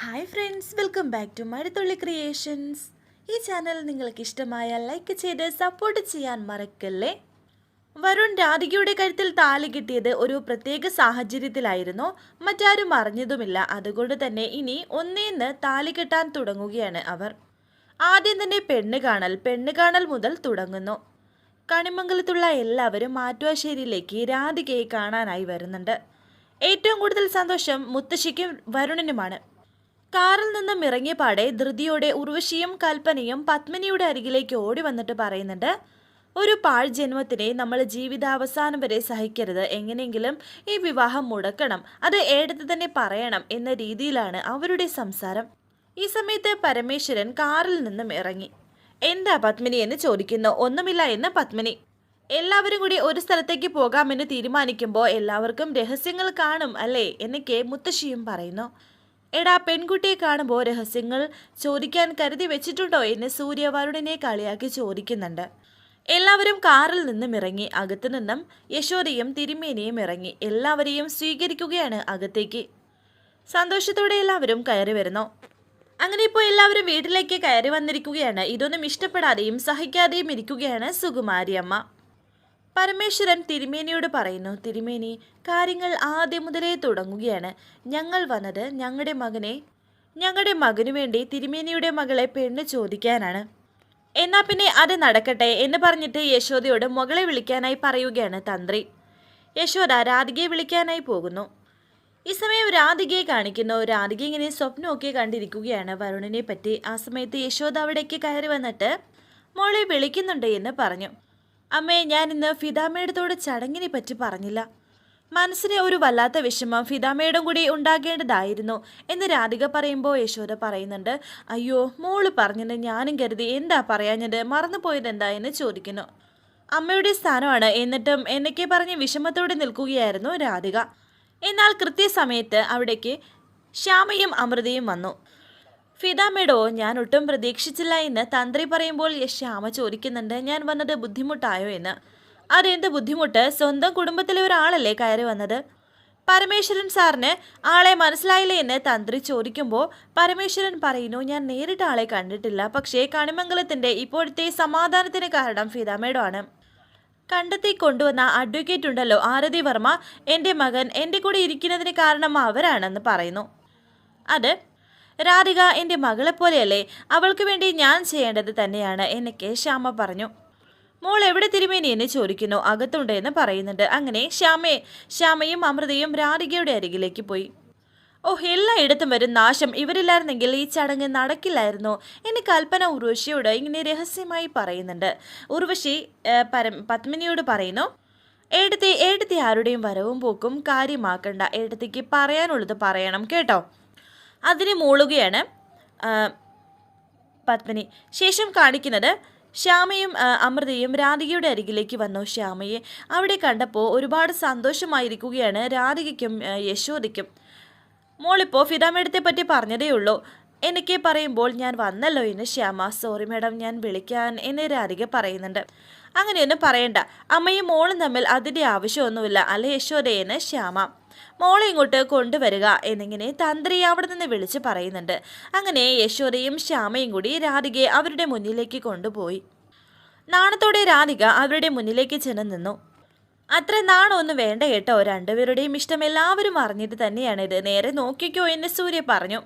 Hi friends welcome back to Mazhathulli creations ഈ channel നിങ്ങൾക്ക് ഇഷ്ടമായ ലൈക്ക് ചെയ്ത് സപ്പോർട്ട് ചെയ്യാൻ മറക്കല്ലേ? വരുൺ രാധികയുടെ കഴുത്തിൽ താലി കിട്ടിയത് ഒരു പ്രത്യേക സാഹചര്യത്തിലായിരുന്നു. മറ്റാരും അറിഞ്ഞതുമില്ല. അതുകൊണ്ട് തന്നെ ഇനി ഒന്നേന്ന് താലി കെട്ടാൻ തുടങ്ങുകയാണ് അവർ. ആദ്യം തന്നെ പെണ്ണ് കാണൽ പെണ്ണ് കാണൽ മുതൽ തുടങ്ങുന്നു. കണിമംഗലത്തുള്ള എല്ലാവരും മാറ്റുവാശ്ശേരിയിലേക്ക് രാധികയെ കാണാനായി വരുന്നുണ്ട്. ഏറ്റവും കൂടുതൽ സന്തോഷം മുത്തശ്ശിക്കും വരുണിനുമാണ്. കാറിൽ നിന്നും ഇറങ്ങിയ പാടെ ധൃതിയോടെ ഉർവശിയും കൽപ്പനയും പത്മിനിയുടെ അരികിലേക്ക് ഓടി വന്നിട്ട് പറയുന്നുണ്ട് ഒരു പാഴ് ജന്മത്തിനെ നമ്മൾ ജീവിതാവസാനം വരെ സഹിക്കരുത്. എങ്ങനെയെങ്കിലും ഈ വിവാഹം മുടക്കണം. അത് ഏടത്ത് തന്നെ പറയണം എന്ന രീതിയിലാണ് അവരുടെ സംസാരം. ഈ സമയത്ത് പരമേശ്വരൻ കാറിൽ നിന്നും ഇറങ്ങി. എന്താ പത്മിനി? എന്ന് ചോദിക്കുന്നു. ഒന്നുമില്ല എന്ന് പത്മിനി. എല്ലാവരും കൂടി ഒരു സ്ഥലത്തേക്ക് പോകാമെന്ന് തീരുമാനിക്കുമ്പോൾ എല്ലാവർക്കും രഹസ്യങ്ങൾ കാണും അല്ലേ? എന്നൊക്കെ മുത്തശ്ശിയും പറയുന്നു. എടാ പെൺകുട്ടിയെ കാണുമ്പോൾ രഹസ്യങ്ങൾ ചോദിക്കാൻ കരുതി വെച്ചിട്ടുണ്ടോ എന്ന് സൂര്യ വരുണിനെ കളിയാക്കി ചോദിക്കുന്നുണ്ട്. എല്ലാവരും കാറിൽ നിന്നും ഇറങ്ങി അകത്തു നിന്നും യശോദയും തിരുമേനിയും ഇറങ്ങി എല്ലാവരെയും സ്വീകരിക്കുകയാണ് അകത്തേക്ക്. സന്തോഷത്തോടെ എല്ലാവരും കയറി വരുന്നു. അങ്ങനെ ഇപ്പോൾ എല്ലാവരും വീട്ടിലേക്ക് കയറി വന്നിരിക്കുകയാണ്. ഇതൊന്നും ഇഷ്ടപ്പെടാതെയും സഹിക്കാതെയും ഇരിക്കുകയാണ് സുകുമാരി അമ്മ പരമേശ്വരൻ തിരുമേനിയോട് പറയുന്നു തിരുമേനി കാര്യങ്ങൾ ആദ്യം മുതലേ തുടങ്ങുകയാണ്. ഞങ്ങൾ വന്നത് ഞങ്ങളുടെ മകനെ ഞങ്ങളുടെ മകനു വേണ്ടി തിരുമേനിയുടെ മകളെ പെണ്ണ് ചോദിക്കാനാണ്. എന്നാ പിന്നെ അത് നടക്കട്ടെ എന്ന് പറഞ്ഞിട്ട് യശോദയോട് മകളെ വിളിക്കാനായി പറയുകയാണ് തന്ത്രി. യശോദ രാധികയെ വിളിക്കാനായി പോകുന്നു. ഈ സമയം രാധികയെ കാണിക്കുന്നു. രാധിക ഇങ്ങനെ സ്വപ്നമൊക്കെ കണ്ടിരിക്കുകയാണ് വരുണിനെ പറ്റി ആ സമയത്ത് യശോദ അവിടേക്ക് കയറി വന്നിട്ട് മോളെ വിളിക്കുന്നുണ്ട് എന്ന് പറഞ്ഞു. അമ്മേ ഞാൻ ഇന്ന് ഫിദാമേടത്തോട് ചടങ്ങിനെ പറ്റി പറഞ്ഞില്ല. മനസ്സിന് ഒരു വല്ലാത്ത വിഷമം ഫിദാമേടും കൂടി ഉണ്ടാകേണ്ടതായിരുന്നു എന്ന് രാധിക പറയുമ്പോൾ യശോദ പറയുന്നുണ്ട് അയ്യോ മോൾ പറഞ്ഞത് ഞാനും കരുതി എന്താ പറയാഞ്ഞത്? മറന്നുപോയത് എന്താ? എന്ന് ചോദിക്കുന്നു. അമ്മയുടെ സ്ഥാനമാണ്. എന്നിട്ടും എന്നൊക്കെ പറഞ്ഞ് വിഷമത്തോടെ നിൽക്കുകയായിരുന്നു രാധിക. എന്നാൽ കൃത്യസമയത്ത് അവിടേക്ക് ശ്യാമയും അമൃതയും വന്നു. ഫിദാമേടോ ഞാൻ ഒട്ടും പ്രതീക്ഷിച്ചില്ല എന്ന് തന്ത്രി പറയുമ്പോൾ ശ്യാമ ചോദിക്കുന്നുണ്ട് ഞാൻ വന്നത് ബുദ്ധിമുട്ടായോ എന്ന്. അതെന്ത് ബുദ്ധിമുട്ട്? സ്വന്തം കുടുംബത്തിലെ ഒരാളല്ലേ കയറി വന്നത്? പരമേശ്വരൻ സാറിന് ആളെ മനസ്സിലായില്ലേ എന്ന് തന്ത്രി ചോദിക്കുമ്പോൾ പരമേശ്വരൻ പറയുന്നു ഞാൻ നേരിട്ട് ആളെ കണ്ടിട്ടില്ല പക്ഷേ കണിമംഗലത്തിന്റെ ഇപ്പോഴത്തെ സമാധാനത്തിന് കാരണം ഫിദാമേടോ ആണ്. കണ്ടെത്തി കൊണ്ടുവന്ന അഡ്വക്കേറ്റ് ഉണ്ടല്ലോ ആരതി വർമ്മ എന്റെ മകൻ എന്റെ കൂടെ ഇരിക്കുന്നതിന് കാരണം അവരാണെന്ന് പറയുന്നു. അത് രാധിക എന്റെ മകളെ പോലെയല്ലേ? അവൾക്ക് വേണ്ടി ഞാൻ ചെയ്യേണ്ടത് തന്നെയാണ് എന്നൊക്കെ ശ്യാമ പറഞ്ഞു. മോൾ എവിടെ തിരുമേനി? എന്ന് ചോദിക്കുന്നു. അകത്തുണ്ട് എന്ന് പറയുന്നുണ്ട്. അങ്ങനെ ശ്യാമയെ ശ്യാമയും അമൃതയും രാധികയുടെ അരികിലേക്ക് പോയി. ഓഹ് എല്ലായിടത്തും വരും നാശം. ഇവരില്ലായിരുന്നെങ്കിൽ ഈ ചടങ്ങ് നടക്കില്ലായിരുന്നു എന്ന് കൽപ്പന ഉർവശിയോട് ഇങ്ങനെ രഹസ്യമായി പറയുന്നുണ്ട്. ഉർവശി പരം പത്മിനിയോട് പറയുന്നു ഏടത്തി ഏടത്തി ആരുടെയും വരവും പോക്കും കാര്യമാക്കണ്ട. ഏടത്തിക്ക് പറയാനുള്ളത് പറയണം കേട്ടോ? അതിന് മൂളുകയാണ്. പത്മിനി. ശേഷം കാണിക്കുന്നത് ശ്യാമയും അമൃതയും രാധികയുടെ അരികിലേക്ക് വന്നു. ശ്യാമയെ അവിടെ കണ്ടപ്പോൾ ഒരുപാട് സന്തോഷമായിരിക്കുകയാണ് രാധികയ്ക്കും യശോദയ്ക്കും. മോളിപ്പോൾ ഫിദാമേഡത്തെ പറ്റി പറഞ്ഞതേ ഉള്ളൂ. എനിക്ക് പറയുമ്പോൾ ഞാൻ വന്നല്ലോ എന്ന് ശ്യാമ. സോറി മാഡം ഞാൻ വിളിക്കാൻ എന്നെ രാധിക പറയുന്നുണ്ട്. അങ്ങനെയൊന്നും പറയണ്ട. അമ്മയും മോളും തമ്മിൽ അതിന്റെ ആവശ്യമൊന്നുമില്ല. അല്ലെ യശോദയെന്ന് ശ്യാമ. മോളെ ഇങ്ങോട്ട് കൊണ്ടുവരിക എന്നിങ്ങനെ തന്ത്രി അവിടെ നിന്ന് വിളിച്ച് പറയുന്നുണ്ട്. അങ്ങനെ യശോദയും ശ്യാമയും കൂടി രാധികയെ അവരുടെ മുന്നിലേക്ക് കൊണ്ടുപോയി. നാണത്തോടെ രാധിക അവരുടെ മുന്നിലേക്ക് ചെന്ന് നിന്നു. അത്ര നാണമൊന്നും വേണ്ട കേട്ടോ. രണ്ടുപേരുടെയും ഇഷ്ടം എല്ലാവരും അറിഞ്ഞിട്ട് തന്നെയാണിത് നേരെ നോക്കിക്കോ എന്ന് സൂര്യ പറഞ്ഞു.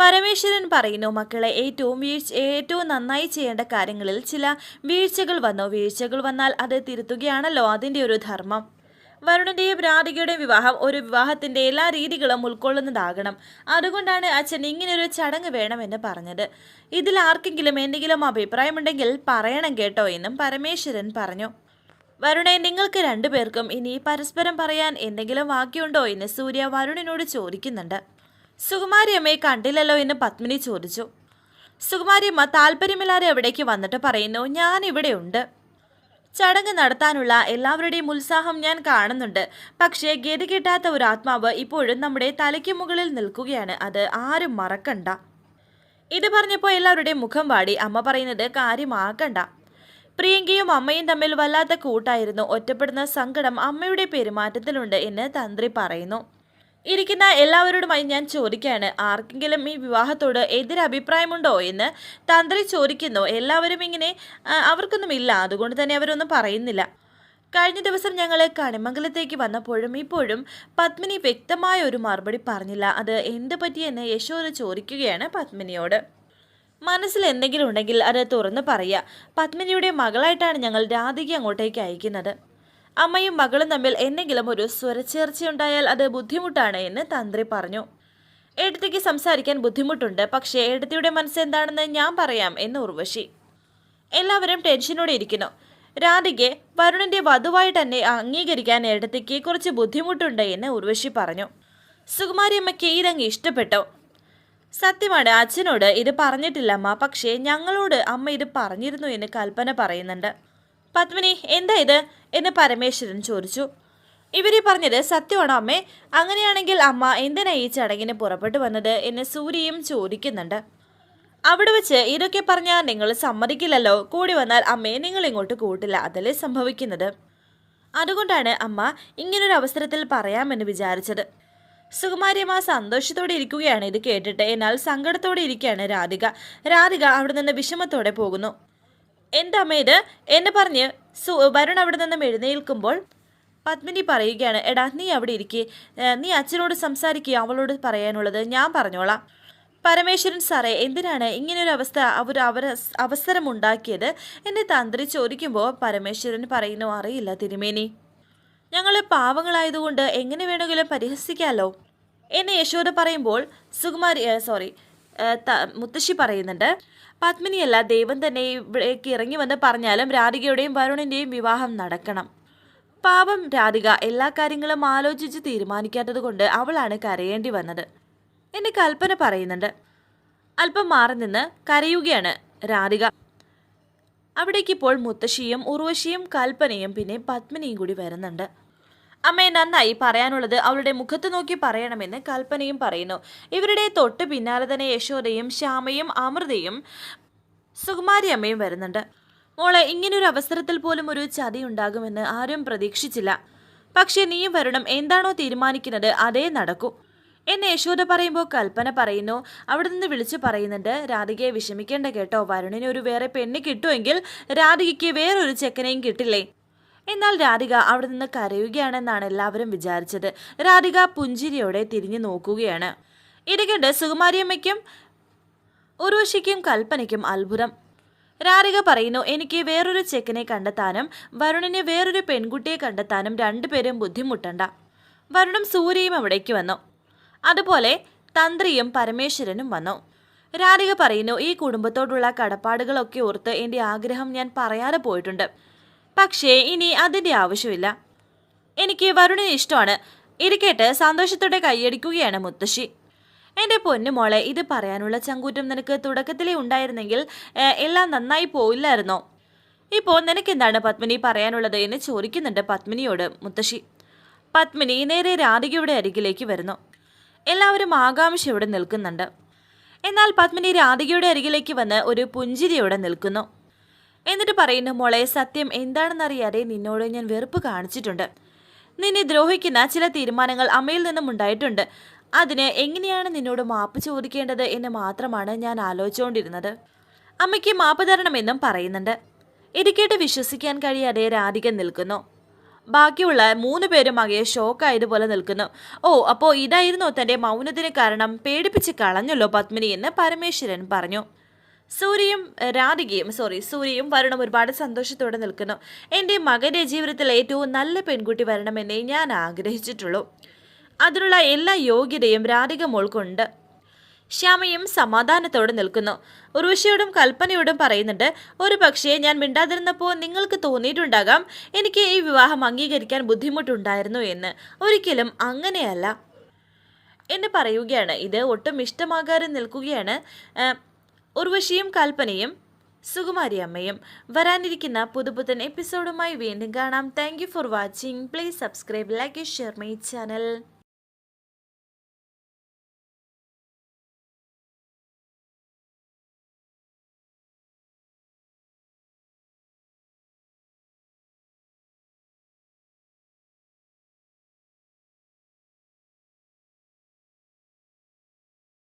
പരമേശ്വരൻ പറയുന്നു മക്കളെ ഏറ്റവും വീഴ്ച ഏറ്റവും നന്നായി ചെയ്യേണ്ട കാര്യങ്ങളിൽ ചില വീഴ്ചകൾ വന്നു? വീഴ്ചകൾ വന്നാൽ അത് തിരുത്തുകയാണല്ലോ അതിന്റെ ഒരു ധർമ്മം. വരുണിന്റെയും രാധികയുടെയും വിവാഹം ഒരു വിവാഹത്തിന്റെ എല്ലാ രീതികളും ഉൾക്കൊള്ളുന്നതാകണം. അതുകൊണ്ടാണ് അച്ഛൻ ഇങ്ങനൊരു ചടങ്ങ് വേണമെന്ന് പറഞ്ഞത്. ഇതിൽ ആർക്കെങ്കിലും എന്തെങ്കിലും അഭിപ്രായമുണ്ടെങ്കിൽ പറയണം കേട്ടോ എന്നും പരമേശ്വരൻ പറഞ്ഞു. വരുണെ നിങ്ങൾക്ക് രണ്ടുപേർക്കും ഇനി പരസ്പരം പറയാൻ എന്തെങ്കിലും വാക്യുണ്ടോ എന്ന് സൂര്യ വരുണിനോട് ചോദിക്കുന്നുണ്ട്. സുകുമാരി അമ്മയെ കണ്ടില്ലല്ലോ എന്ന് പത്മിനി ചോദിച്ചു. സുകുമാരിയമ്മ താല്പര്യമില്ലാതെ അവിടേക്ക് വന്നിട്ട് പറയുന്നു ഞാൻ ഇവിടെ ഉണ്ട് ചടങ്ങ് നടത്താനുള്ള എല്ലാവരുടെയും ഉത്സാഹം ഞാൻ കാണുന്നുണ്ട്. പക്ഷേ ഗതി കിട്ടാത്ത ഒരു ആത്മാവ് ഇപ്പോഴും നമ്മുടെ തലയ്ക്ക് മുകളിൽ നിൽക്കുകയാണ്. അത് ആരും മറക്കണ്ട. ഇത് പറഞ്ഞപ്പോൾ എല്ലാവരുടെയും മുഖം വാടി. അമ്മ പറയുന്നത് കാര്യമാക്കണ്ട. പ്രിയങ്കയും അമ്മയും തമ്മിൽ വല്ലാത്ത കൂട്ടായിരുന്നു. ഒറ്റപ്പെടുന്ന സങ്കടം അമ്മയുടെ പെരുമാറ്റത്തിലുണ്ട് എന്ന് തന്ത്രി പറയുന്നു. ഇരിക്കുന്ന എല്ലാവരോടുമായി ഞാൻ ചോദിക്കുകയാണ് ആർക്കെങ്കിലും ഈ വിവാഹത്തോട് എതിരഭിപ്രായമുണ്ടോ എന്ന് തന്ത്രി ചോദിക്കുന്നു. എല്ലാവരും ഇങ്ങനെ അവർക്കൊന്നും ഇല്ല. അതുകൊണ്ട് തന്നെ അവരൊന്നും പറയുന്നില്ല. കഴിഞ്ഞ ദിവസം ഞങ്ങൾ കണിമംഗലത്തേക്ക് വന്നപ്പോഴും ഇപ്പോഴും പത്മിനി വ്യക്തമായ ഒരു മറുപടി പറഞ്ഞില്ല. അത് എന്ത് പറ്റിയെന്ന് യശോദ ചോദിക്കുകയാണ് പത്മിനിയോട്. മനസ്സിൽ എന്തെങ്കിലും ഉണ്ടെങ്കിൽ അത് തുറന്ന് പറയുക. പത്മിനിയുടെ മകളായിട്ടാണ് ഞങ്ങൾ രാധിക അങ്ങോട്ടേക്ക് അയക്കുന്നത്. അമ്മയും മകളും തമ്മിൽ എന്തെങ്കിലും ഒരു സ്വരച്ചേർച്ചയുണ്ടായാൽ അത് ബുദ്ധിമുട്ടാണ് എന്ന് തന്ത്രി പറഞ്ഞു. എഴുത്തിക്ക് സംസാരിക്കാൻ ബുദ്ധിമുട്ടുണ്ട്. പക്ഷേ എഴുത്തിയുടെ മനസ്സെന്താണെന്ന് ഞാൻ പറയാം എന്ന് ഉർവശി. എല്ലാവരും ടെൻഷനോടെ ഇരിക്കുന്നു. രാധികയെ വരുണിന്റെ വധുവായി തന്നെ അംഗീകരിക്കാൻ എഴുത്തിക്ക് കുറച്ച് ബുദ്ധിമുട്ടുണ്ട് എന്ന് ഉർവശി പറഞ്ഞു. സുകുമാരി അമ്മയ്ക്ക് ഇതങ്ങ് ഇഷ്ടപ്പെട്ടോ. സത്യമാണ് അച്ഛനോട് ഇത് പറഞ്ഞിട്ടില്ലമ്മ പക്ഷേ ഞങ്ങളോട് അമ്മ ഇത് പറഞ്ഞിരുന്നു എന്ന് കൽപ്പന പറയുന്നുണ്ട്. പത്മിനി എന്താ ഇത്? എന്ന് പരമേശ്വരൻ ചോദിച്ചു. ഇവരീ പറഞ്ഞത് സത്യമാണോ അമ്മേ? അങ്ങനെയാണെങ്കിൽ അമ്മ എന്തിനാ ഈ ചടങ്ങിന് പുറപ്പെട്ടു വന്നത് എന്ന് സൂര്യയും ചോദിക്കുന്നുണ്ട്. അവിടെ വെച്ച് ഇതൊക്കെ പറഞ്ഞാൽ നിങ്ങൾ സമ്മതിക്കില്ലല്ലോ. കൂടി വന്നാൽ അമ്മയെ നിങ്ങൾ ഇങ്ങോട്ട് കൂട്ടില്ല. അതല്ലേ സംഭവിക്കുന്നത്? അതുകൊണ്ടാണ് അമ്മ ഇങ്ങനൊരു അവസരത്തിൽ പറയാമെന്ന് വിചാരിച്ചത്. സുകുമാരിയമ്മ സന്തോഷത്തോടെ ഇരിക്കുകയാണ് ഇത് കേട്ടിട്ട്. എന്നാൽ സങ്കടത്തോടെ ഇരിക്കുകയാണ് രാധിക. രാധിക അവിടെ നിന്ന് വിഷമത്തോടെ പോകുന്നു. എന്താ അമ്മ ഇത് എന്ന് പറഞ്ഞ് സു വരുൺ അവിടെ നിന്നും എഴുന്നേൽക്കുമ്പോൾ പത്മിനി പറയുകയാണ് എടാ നീ അവിടെ ഇരിക്കെ. നീ അച്ഛനോട് സംസാരിക്കുക അവളോട് പറയാനുള്ളത് ഞാൻ പറഞ്ഞോളാം. പരമേശ്വരൻ സാറേ എന്തിനാണ് ഇങ്ങനൊരു അവസ്ഥ അവർ അവർ അവസരമുണ്ടാക്കിയത് എന്നെ തന്ത്രി ചോദിക്കുമ്പോൾ പരമേശ്വരൻ പറയുന്നു അറിയില്ല തിരുമേനി. ഞങ്ങൾ പാവങ്ങളായതുകൊണ്ട് എങ്ങനെ വേണമെങ്കിലും പരിഹസിക്കാമല്ലോ എന്നെ യശോദ പറയുമ്പോൾ സുകുമാരി സോറി മുത്തശ്ശി പറയുന്നുണ്ട് പത്മിനിയല്ല ദൈവം തന്നെ ഇവിടേക്ക് ഇറങ്ങി വന്ന് പറഞ്ഞാലും രാധികയുടെയും വരുണിന്റെയും വിവാഹം നടക്കണം. പാപം രാധിക എല്ലാ കാര്യങ്ങളും ആലോചിച്ച് തീരുമാനിക്കാത്തത് കൊണ്ട് അവളാണ് കരയേണ്ടി വന്നത്. എന്നെ കൽപ്പന പറയുന്നുണ്ട് അല്പം മാറി നിന്ന് കരയുകയാണ് രാധിക. അവിടേക്ക് ഇപ്പോൾ മുത്തശ്ശിയും ഉർവശിയും കൽപ്പനയും പിന്നെ പത്മിനിയും കൂടി വരുന്നുണ്ട്. അമ്മയെ നന്നായി പറയാനുള്ളത് അവളുടെ മുഖത്ത് നോക്കി പറയണമെന്ന് കൽപ്പനയും പറയുന്നു. ഇവരുടെ തൊട്ട് പിന്നാലെ തന്നെ യശോദയും ശ്യാമയും അമൃതയും സുകുമാരി അമ്മയും വരുന്നുണ്ട്. മോളെ ഇങ്ങനൊരു അവസരത്തിൽ പോലും ഒരു ചതി ഉണ്ടാകുമെന്ന് ആരും പ്രതീക്ഷിച്ചില്ല. പക്ഷേ നീയും വരണം. എന്താണോ തീരുമാനിക്കുന്നത് അതേ നടക്കൂ. എന്ന് യശോദ പറയുമ്പോൾ കൽപ്പന പറയുന്നു. അവിടെ നിന്ന് വിളിച്ചു പറയുന്നുണ്ട് രാധികയെ വിഷമിക്കേണ്ട കേട്ടോ. വരുണിന് ഒരു വേറെ പെണ്ണ് കിട്ടുമെങ്കിൽ രാധികയ്ക്ക് വേറൊരു ചെക്കനെയും കിട്ടില്ലേ? എന്നാൽ രാധിക അവിടെ നിന്ന് കരയുകയാണെന്നാണ് എല്ലാവരും വിചാരിച്ചത്. രാധിക പുഞ്ചിരിയോടെ തിരിഞ്ഞു നോക്കുകയാണ്. ഇത് കണ്ട് സുകുമാരിയമ്മയ്ക്കും ഉർവശിക്കും കൽപ്പനയ്ക്കും അത്ഭുതം. രാധിക പറയുന്നു എനിക്ക് വേറൊരു ചെക്കനെ കണ്ടെത്താനും വരുണിന് വേറൊരു പെൺകുട്ടിയെ കണ്ടെത്താനും രണ്ടുപേരും ബുദ്ധിമുട്ടണ്ട. വരുണും സൂര്യയും അവിടേക്ക് വന്നു. അതുപോലെ തന്ത്രിയും പരമേശ്വരനും വന്നു. രാധിക പറയുന്നു ഈ കുടുംബത്തോടുള്ള കടപ്പാടുകളൊക്കെ ഓർത്ത് എന്റെ ആഗ്രഹം ഞാൻ പറയാതെ പോയിട്ടുണ്ട്. പക്ഷേ ഇനി അതിന്റെ ആവശ്യമില്ല. എനിക്ക് വരുണിന് ഇഷ്ടമാണ്. ഇരിക്കേട്ട് സന്തോഷത്തോടെ കൈയടിക്കുകയാണ് മുത്തശ്ശി. എന്റെ പൊന്നുമോളെ ഇത് പറയാനുള്ള ചങ്കൂറ്റം നിനക്ക് തുടക്കത്തിലേ ഉണ്ടായിരുന്നെങ്കിൽ എല്ലാം നന്നായി പോയില്ലായിരുന്നോ? ഇപ്പോൾ നിനക്കെന്താണ് പത്മിനി പറയാനുള്ളത് എന്ന് ചോദിക്കുന്നുണ്ട് പത്മിനിയോട് മുത്തശ്ശി. പത്മിനി നേരെ രാധികയുടെ അരികിലേക്ക് വരുന്നു. എല്ലാവരും ആകാംക്ഷയോടെ നിൽക്കുന്നുണ്ട്. എന്നാൽ പത്മിനി രാധികയുടെ അരികിലേക്ക് വന്ന് ഒരു പുഞ്ചിരിയോടെ നിൽക്കുന്നു. എന്നിട്ട് പറയുന്നു മോളെ സത്യം എന്താണെന്നറിയാതെ നിന്നോട് ഞാൻ വെറുപ്പ് കാണിച്ചിട്ടുണ്ട്. നിന്നെ ദ്രോഹിക്കുന്ന ചില തീരുമാനങ്ങൾ അമ്മയിൽ നിന്നും ഉണ്ടായിട്ടുണ്ട്. അതിന് എങ്ങനെയാണ് നിന്നോട് മാപ്പ് ചോദിക്കേണ്ടത് എന്ന് മാത്രമാണ് ഞാൻ ആലോചിച്ചുകൊണ്ടിരുന്നത്. അമ്മയ്ക്ക് മാപ്പ് തരണമെന്നും പറയുന്നുണ്ട്. ഇത് കേട്ട് വിശ്വസിക്കാൻ കഴിയാതെ രാധിക നിൽക്കുന്നു. ബാക്കിയുള്ള മൂന്ന് പേരും ആകെ ഷോക്കായതുപോലെ നിൽക്കുന്നു. ഓ അപ്പോൾ ഇതായിരുന്നോ തന്റെ മൗനത്തിന് കാരണം? പേടിപ്പിച്ച് കളഞ്ഞല്ലോ പത്മിനി എന്ന് പരമേശ്വരൻ പറഞ്ഞു. സൂര്യയും രാധികയും സോറി സൂര്യയും വരുണും ഒരുപാട് സന്തോഷത്തോടെ നിൽക്കുന്നു. എന്റെ മകന്റെ ജീവിതത്തിൽ ഏറ്റവും നല്ല പെൺകുട്ടി വരണമെന്നേ ഞാൻ ആഗ്രഹിച്ചിട്ടുള്ളൂ. അതിനുള്ള എല്ലാ യോഗ്യതയും രാധിക മോൾക്കുണ്ട്. ശ്യാമയും സമാധാനത്തോടെ നിൽക്കുന്നു. ഉർവശിയോടും കൽപ്പനയോടും പറയുന്നുണ്ട് ഒരു പക്ഷേ ഞാൻ മിണ്ടാതിരുന്നപ്പോൾ നിങ്ങൾക്ക് തോന്നിയിട്ടുണ്ടാകാം എനിക്ക് ഈ വിവാഹം അംഗീകരിക്കാൻ ബുദ്ധിമുട്ടുണ്ടായിരുന്നു എന്ന്. ഒരിക്കലും അങ്ങനെയല്ല. എന്ന് പറയുകയാണ്. ഇത് ഒട്ടും ഇഷ്ടമാകാതെ നിൽക്കുകയാണ്. ഉർവശിയും കൽപ്പനയും സുകുമാരി അമ്മയും വരാനിരിക്കുന്ന പുതുപുത്തൻ എപ്പിസോഡുമായി വീണ്ടും കാണാം. Thank for watching please subscribe like share my channel